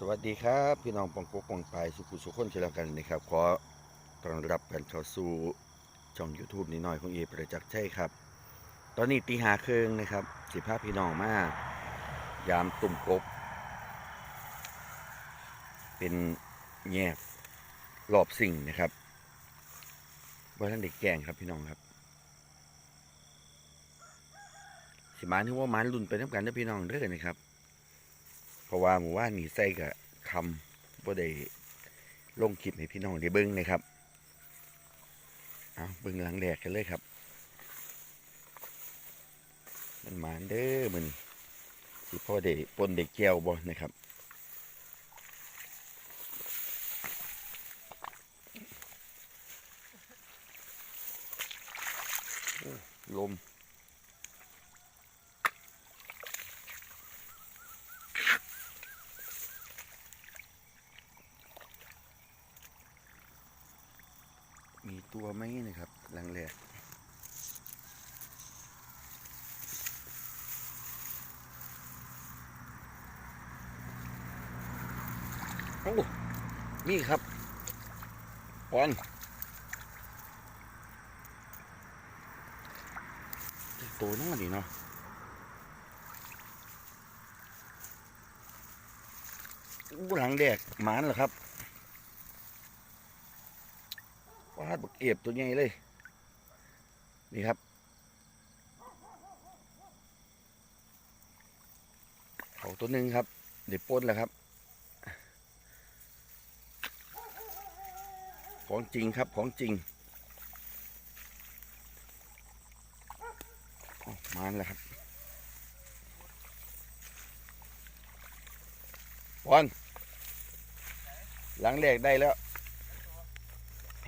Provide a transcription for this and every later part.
สวัสดีครับ พี่น้องปองกกปองปายสุขุสุขคนเช่นกันนะครับขอต้อนรับกันเข้าสู่ช่อง YouTube นิดหน่อยของเอประจักษ์ใช่ครับ ตอนนี้ตีหาเครื่องนะครับสิภาพพี่น้องมากยามตุ่มกบ เป็นแง่รอบสิ่งนะครับว่าท่านเด็กแกงครับพี่น้องครับสิมานถึงว่ามันรุ่นไปน้ำกันนะพี่น้องเด้อนะครับ เพราะว่าหมู่ว่านนี่ใส่กับคำบ่ได้ลงคลิปให้พี่น้องได้เบิ่งนะครับเอาเบิ่งหลังแรกกันเลยครับ มันหมานเด้อมันสิพ่อได้ปนได้แก้วบ่นะครับลม มีตัวไหมนะครับหลังแรกโอ้นี่ครับปอนตัวน้องดีเนาะอู้หลังแดกหมานเหรอครับ วา ดบักเอียบตัวใหญ่เลย นี่ครับ เขาตัวหนึ่งครับ เดี๋ยวป้นแล้วครับ ของจริงครับ ของจริงอ้าวมาแล้วครับปอนหลังแรกได้แล้ว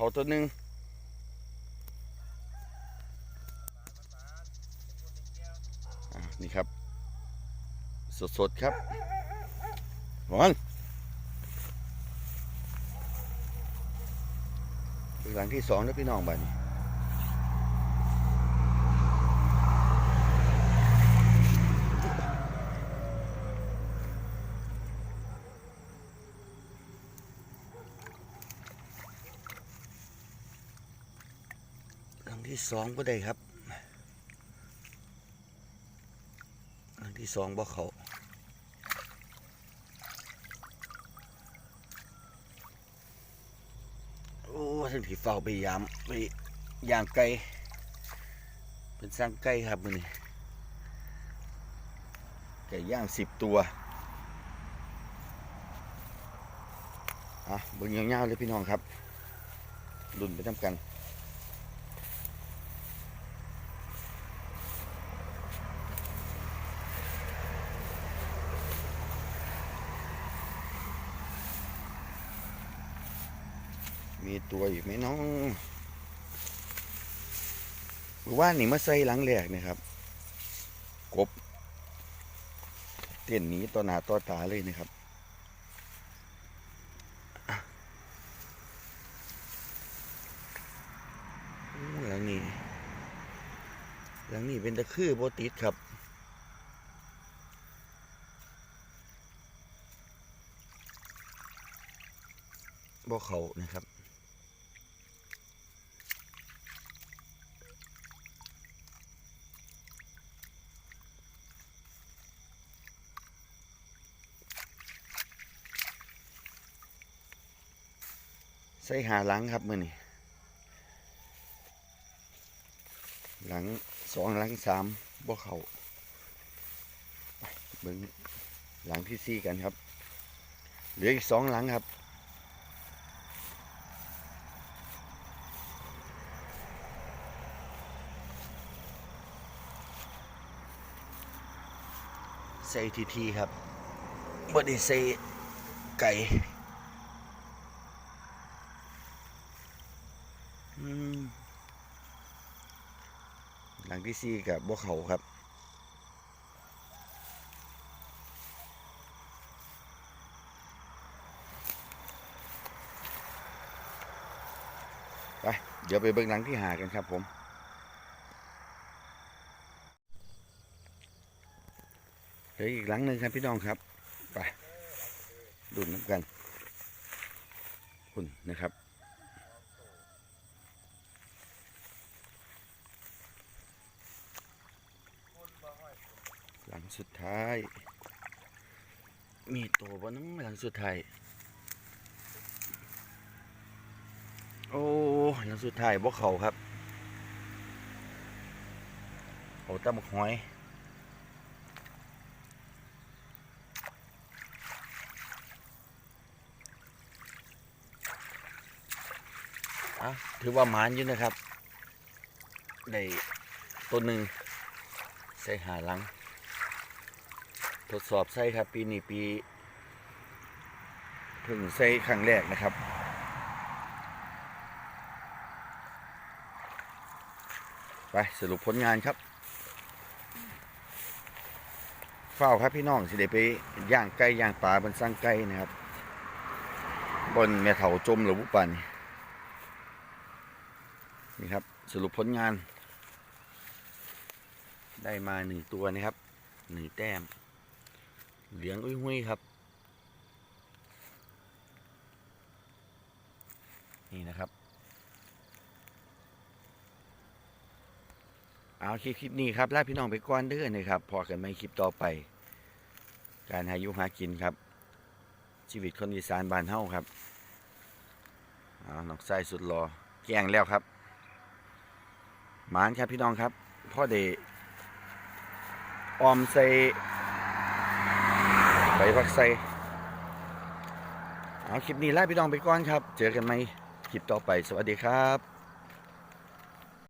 เขาตัวหนึ่งนี่ครับ สดๆครับวันเป็นหลังที่สองนะพี่น้องบ้านนี้ หลังที่สองก็ได้ครับ หลังที่สองบ่เขาโอ้ท่านผีเฝ้าไปยามไปย่างไก่เป็นสร้างไก่ครับมือนี้ไก่ย่างสิบตัวอะเบิ่งยาวๆเลยพี่น้องครับดุนไปทำกัน มีตัวอีกไหมน้องหรือว่านนี่มาใส่หลังแรกนะครับ กบ เต้นหนีต่อหน้าต่อตาเลยนะครับหลังนี้หลังนี้เป็นตะคือโบติดครับบ่เขานะครับ ส่หาหลังครับมือนี่หลังสองหลังสามบ่เขาเบิ่งหลังที่สี่กันครับ เหลืออีกสองหลังครับใส่ทีทีครับบ่ได้ใส่ไก่อืม หลังที่สี่กับบ่เขาครับไปเดี๋ยวไปเบิ่งหลังที่หากันครับผม เหลืออีกหลังหนึ่งครับพี่น้องครับ ไปดุนน้ำกันคุณนะครับ หลัง สุดท้าย มีตัวบนน้ำหลังสุดท้าย โอ้หลังสุดท้ายบ่เขาครับเขาตำบักหอยอะถือว่าหมานอยู่นะครับ ได้ตัวหนึ่งใส่หาหลัง ทดสอบใส่ครับ ปีนี้ปีเพิ่งใส่ครั้งแรกนะครับไปสรุปผลงานครับเฝ้าครับพี่น้องสิได้ไปย่างไก่ย่างปลาบนสร้างไก่นะครับ บนแม่เถาจมหรือบุปันนี่ครับสรุปผลงาน ได้มาหนึ่งตัวนะครับหนึ่งแต้ม เหลืองอุ้ยหุยครับ นี่นะครับ เอาคลิปคลิปนี้ครับลาพี่น้องไปก่อนเด้อนะครับ พอกันไม่คลิปต่อไป การหายุหากินครับ ชีวิตคนอีสานบ้านเฮาครับเอานอกไส้สุดรอแกงแล้วครับ หมานครับพี่น้องครับพ่อเดออมใส่ ใบผักใส่เอาคลิปนี้ลาพี่น้องไปก่อนครับ เจอกันไหมคลิปต่อไป สวัสดีครับ